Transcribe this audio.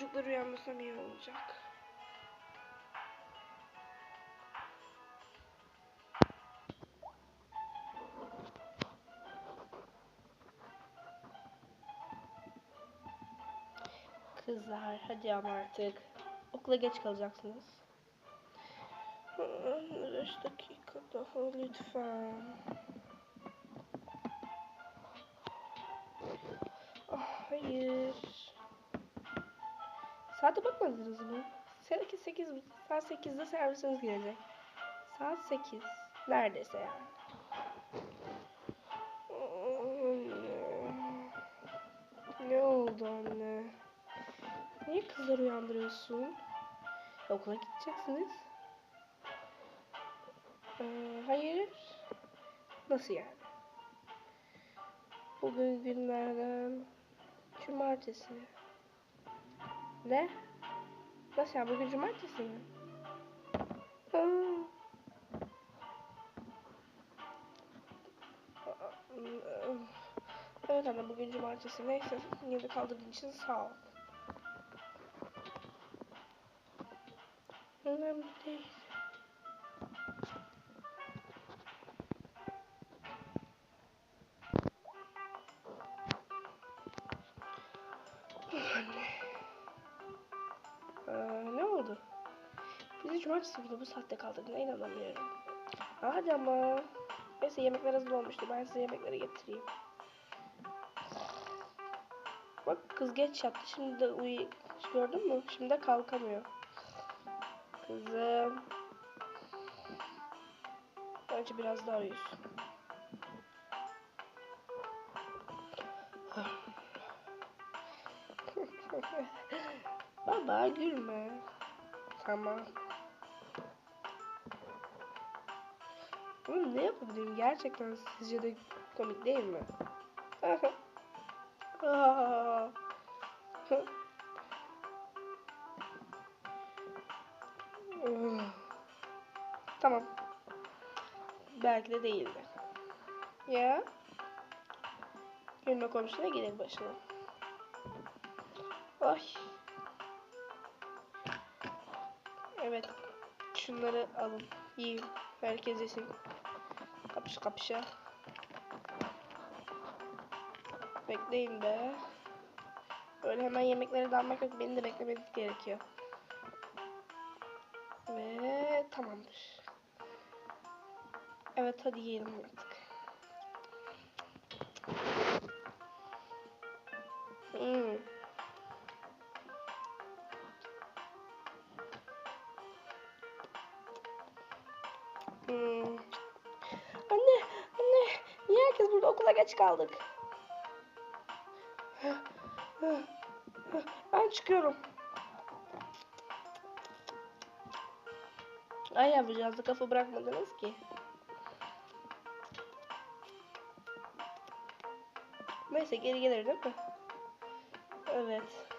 Çocuklar uyanmasam iyi olacak. Kızlar hadi ama artık. Okula geç kalacaksınız. 5 dakika daha lütfen. Ah, hayır. Saate bakmadınız mı? Saat 8, saat 8'de servisiniz gelecek. Saat 8. Neredeyse yani. Ne oldu anne? Niye kızları uyandırıyorsun? E, okula gideceksiniz. Ee, hayır. Nasıl yani? Bugün günlerden cumartesi. Ne? Nasıl ya bugün cumartesi mi? Aa. Evet anne bugün cumartesi. Neyse yine de kaldırdığın için sağ ol. Önemli değil. Anne. Cumartesi bu saatte kaldırdığına inanamıyorum. Hadi ama. Neyse yemekler hazır olmuştu. Ben size yemekleri getireyim. Bak kız geç yattı. Şimdi de uyu... Gördün mü? Şimdi de kalkamıyor. Kızım. Önce biraz daha uyusun. Baba gülme. Tamam. Ama ne yapabilirim? Gerçekten sizce de komik değil mi? Tamam. Belki de değildi. Ya? Gülme komşuna gelir başına. Ay. Evet. Şunları alın. Yiyin. Herkes yesin. Kapış kapışa. Bekleyin be. Öyle hemen yemeklere dalmak yok. Beni de beklemeniz gerekiyor. Ve tamamdır. Evet hadi yiyelim artık. Hmm. Hmm. Burada okula geç kaldık? Ben çıkıyorum. Ay yapacağız kafa bırakmadınız ki. Neyse geri gelir değil mi? Evet.